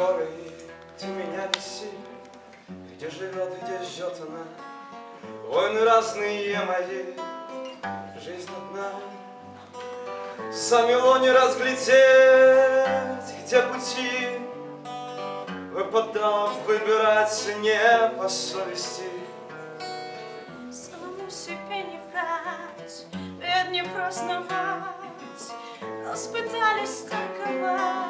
скорой ты меня неси, Где живет, где ждет она. Войны разные мои, жизнь одна. Замело не разглядеть, где пути, Выпадал выбирать не по совести. Самому себе не врать, бед не праздновать, Нас пытались торговать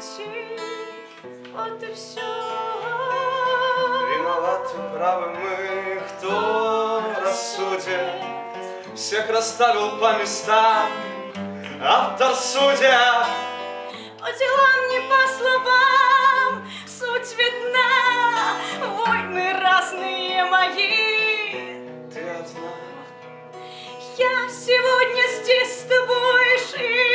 пути, вот и все. Виноваты, правы мы, кто рассудит, Всех расставил по местам, автор судья. По делам, не по словам, суть видна, Войны разные мои. Ты одна, Я сегодня здесь с тобой жил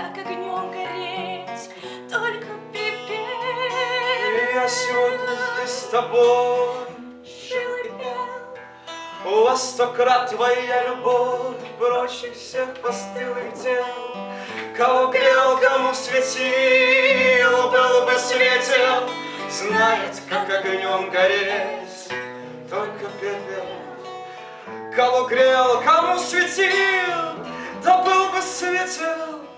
как огнем гореть Только пепел и я сегодня здесь с тобой. Жил и пел У вас сто крат твоя любовь, проще всех постылых дел. Кого грел, кому светил, был бы светил, знает, как огнем гореть, только пепел. Кого грел, кому светил, да был бы светил,